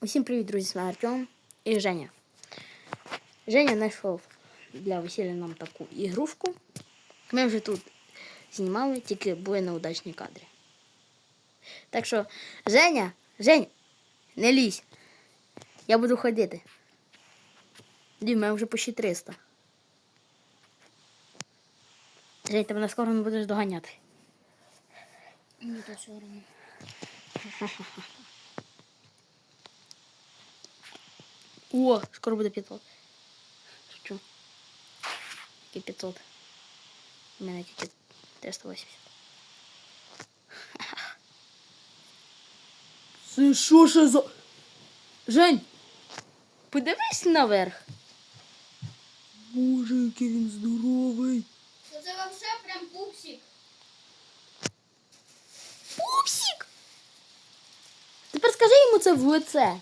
Усім привіт, друзі, з вами Артем і Женя. Женя знайшов для весілля нам таку ігрушку. Ми вже тут знімали, тільки були неудачні кадри. Так що, Женя, Женя, не лізь. Я буду ходити. Дім, мене вже почти 300. Жень, ти мене скоро не будеш доганяти. Мені то все одно. О, скоро буде 500. Шучу. Тільки 500. У мене тільки 380. Це що ще за... Жень, подивись наверх. Боже, який він здоровий. Це вообще прям пупсик. Пупсик! Тепер скажи йому це в лице.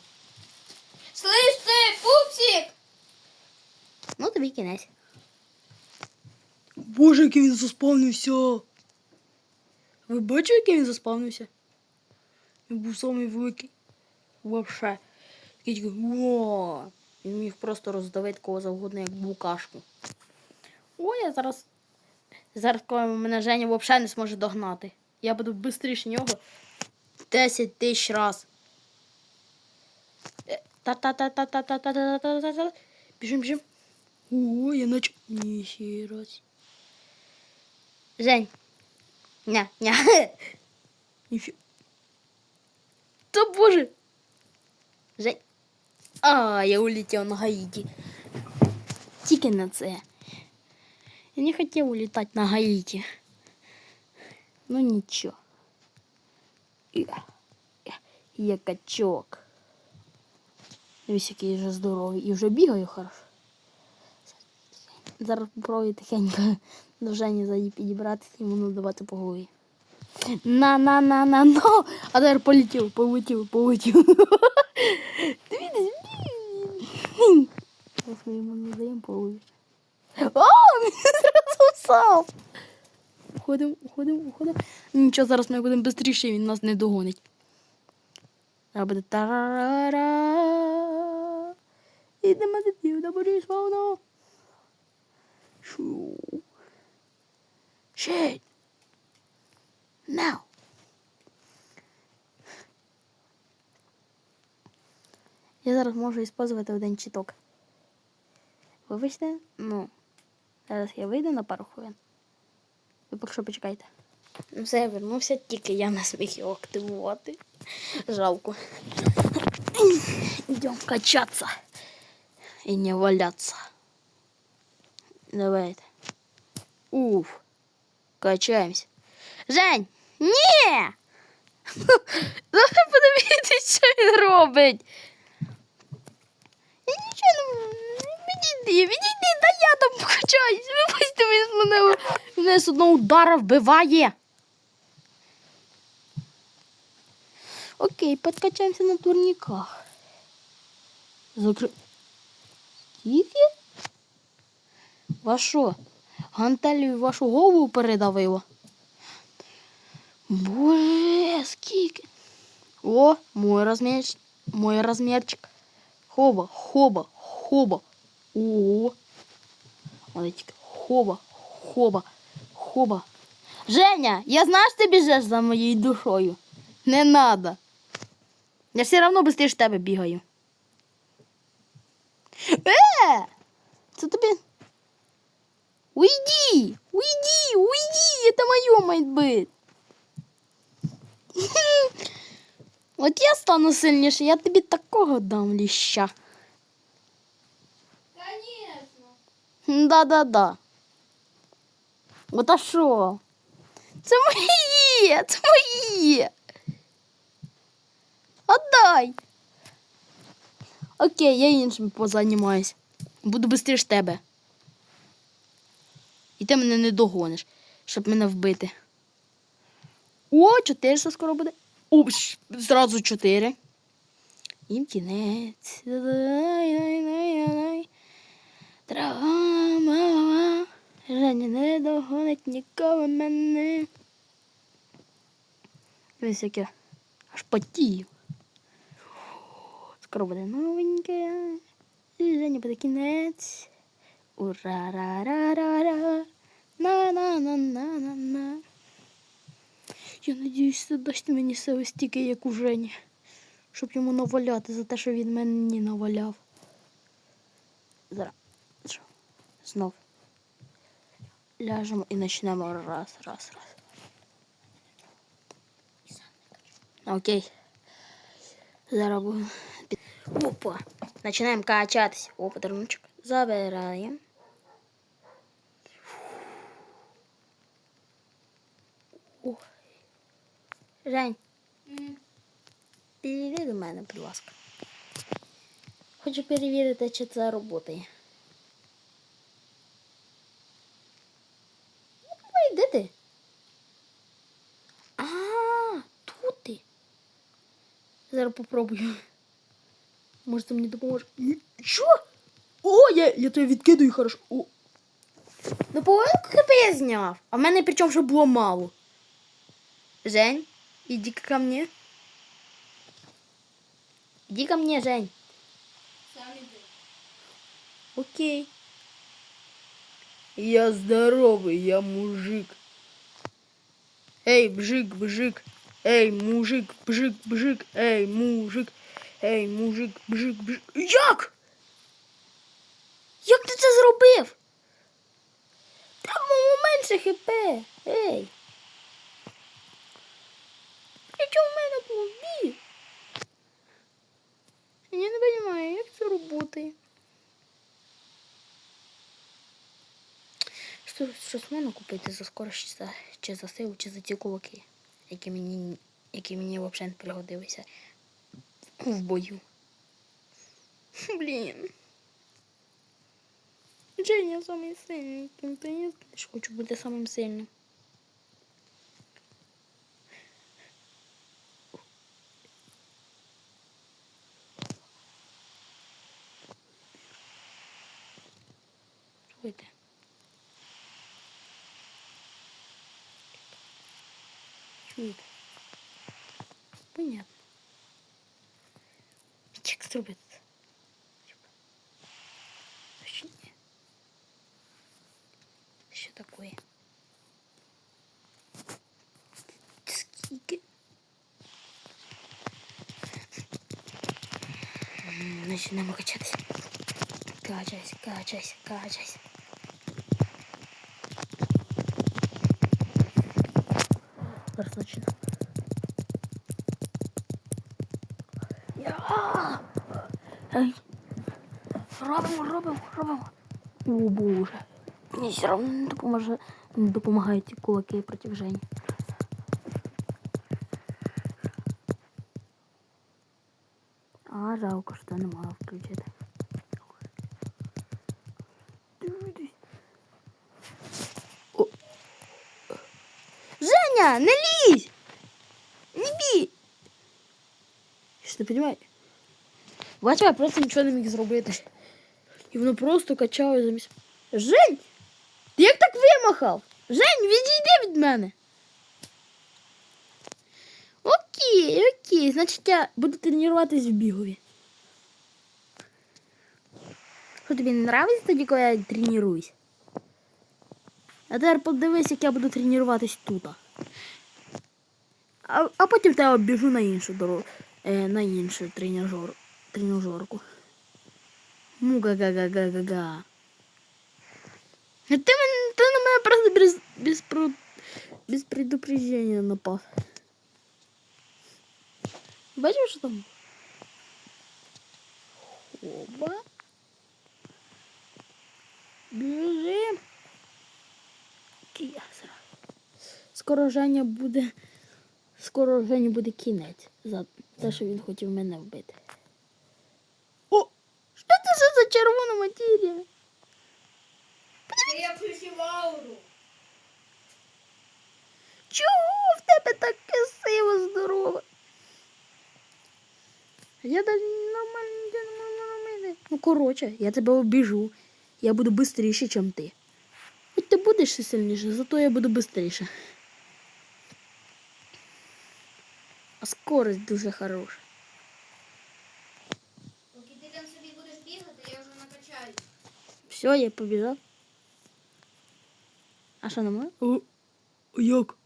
Слышь ти, пупсик! Ну, тобі. Боже, який він заспавнився. Ви бачили, який він заспавнився? Він був самий великий. Вообще. Такий тільки! Він міг просто роздавити кого завгодно, як букашку. Ой, я зараз. Зараз, мене Женя взагалі не зможе догнати. Я буду швидше нього 10 тисяч раз. Е, Та-та-та-та-та-та-та-та-та-та. Біжим, біжим. Ого, я наче. Ні, ще раз. Жень. Ня, ня. Ніфі. Та боже. Жень. А, я улетел на Гаїті. Тільки на це. Я не хотів улітати на Гаїті. Ну нічого. Я, я, я качок. Дивись, який я вже здоровий. І вже бігаю хорошо. Зараз попробую тихенько до Жені заї підібрати і йому давати по голові. На на на на но. А тепер полетів, полетів, полетів. Зараз ми йому не даємо по голові. О, він зразу сам. Уходимо, уходимо, уходимо. Нічого, зараз ми будемо швидше, він нас не догонить. А буде тарара. Ідемо за тів, да славно. Шу. Shit. Now. Я зараз можу використовувати один чіток. Вибачте, ну, зараз я вийду на пару хвилин. Ви поки що почекайте. Ну все, я вернувся, тільки я не зміг його активувати. Жалко. Йдемо качатися. І не валяться. Давайте. Уф. Качаємось. Жень! Ні! Давай подивитися, що він робить. Я нічого не Відійди, відійди, да я там покачаюсь. Вибачте, він мене, мене одного удара вбиває. Окей, подкачаємося на турніках. Закри... Скільки? Вашо? Гантелю вашу голову передавило. Боже, скільки. О, мой розмір, мой розмірчик. Хоба, хоба, хоба. О. Ой, тільки хоба, хоба, хоба. Женя, я знаю, що ти біжиш за моєю душою. Не надо. Я все одно швидше тебе бігаю. Е! Це тобі. Уйди! Уйди! Уйди! Это мое майт быть. От я стану сильніше, я тобі такого дам ліща. Конечно. Да-да-да. От а що? Це моє! Це моє! Отдай! Окей, я іншим позанімаюсь. Буду швидше тебе. І ти мене не догониш, щоб мене вбити. О, 400 скоро буде. О, зразу 4. І кінець. Дай-дай-дай-дай. Женя не догонить ніколи мене. Дивись, як я аж потію. Скоро буде новеньке. Женя буде кінець. Ура-ра-ра-ра-ра. На-на-на-на-на-на. Я надіюсь, це дасть мені сили стільки, як у Жені. Щоб йому наваляти за те, що він мені наваляв. Зараз. Знов. Ляжемо і почнемо раз, раз, раз. Окей. Зараз будемо. Опа. Починаємо качатись. О, подаруночок. Забираємо. Жень, М. підійди мене, будь ласка. Хочу перевірити, чи це працює. Ой, де ти? А, тут ти. Зараз попробую. Може, ти мені допоможеш. Що? О, я, я тебе відкидаю хорошо. О. Ну, половинку хп я зняв. А в мене причому ще було мало. Жень, иди ко мне. Иди ко мне, Жень. Сам іди. Окей. Я здоровый, я мужик. Эй, бжик, бжик. Эй, мужик, бжик, бжик. Эй, мужик. Ей, мужик, бжик, бжик. Як? Як ти це зробив? Там у менше хп. Ей. Причому в мене бій? Я не розумію, як це. Що, щось можна купити за скорість чи за силу, чи за ті кулаки, які мені, які мені взагалі не пригодилися в бою. Блін. Женя самий сильний. Ким ти не знаєш, хочу бути самим сильним. Чуєте? Чуєте? Понятно. Як зробити? це? Що ні? Що таке? Скільки? М, Починаємо качатися. Качайся, качайся, качайся. Я! Ей. Робимо, робимо, робимо. О, Боже. Мені все одно не допоможе, не допомагають ці кулаки проти Жені. А, жалко, що не мала включити. Дивитись. О. Женя, не лізь! Не бій! Що ти розумієш? Бачив, я просто нічого не міг зробити. І воно просто качало замість. Жень! Вимахав? Жень, відійди від мене. Окей, окей. Значить, я буду тренуватись в бігові. Що тобі не нравиться тоді, коли я тренуюсь? А тепер подивись, як я буду тренуватись тут. А, а потім тебе біжу на іншу дорогу, е, на іншу тренажер, тренажерку. Ну га-га-га-га-га-га. Ти, мене без предупреждения напав. Бачиш, що там? Хоба. Біжим. Киясра. Скоро Женя буде. Скоро Жені буде кінець за те, що він хотів мене вбити. О! Що це за червона матерія? Я включив ауру чого в тебе таке сила здорова? Я далі нормально нормально. Ну короче, я тебе обіжу. Я буду швидше, чем ти. Хоть ти будеш ще сильніше, зато я буду швидше. А скорость дуже хороша. Поки ти там собі будеш бігати, я вже накачаю. Все, я побіжав. А що нема? О, як?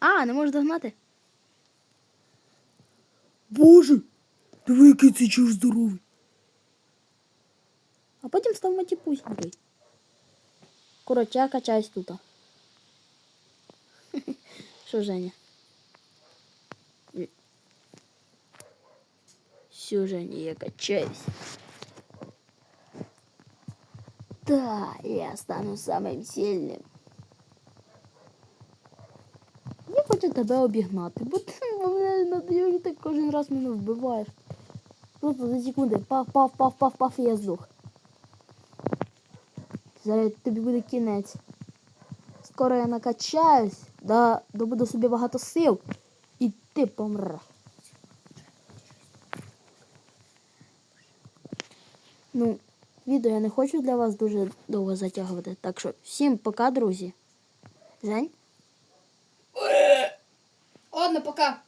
А, не можеш догнати? Боже! Диви, який цей чув здоровий. А потім став матіпусінький. Коротше, я качаюсь тут. Що, Женя? Все, Женя, я качаюсь. Да, я стану самим сильним. Хочу тебе обігнати, бо ти мене надаєш, ти кожен раз мене вбиваєш. Просто за секунди і я здох. Зараз тобі буде кінець. Скоро я накачаюсь, да, добуду собі багато сил, і ти помреш. Ну, відео я не хочу для вас дуже довго затягувати. Так що всім пока, друзі. Жень? Ладно, пока.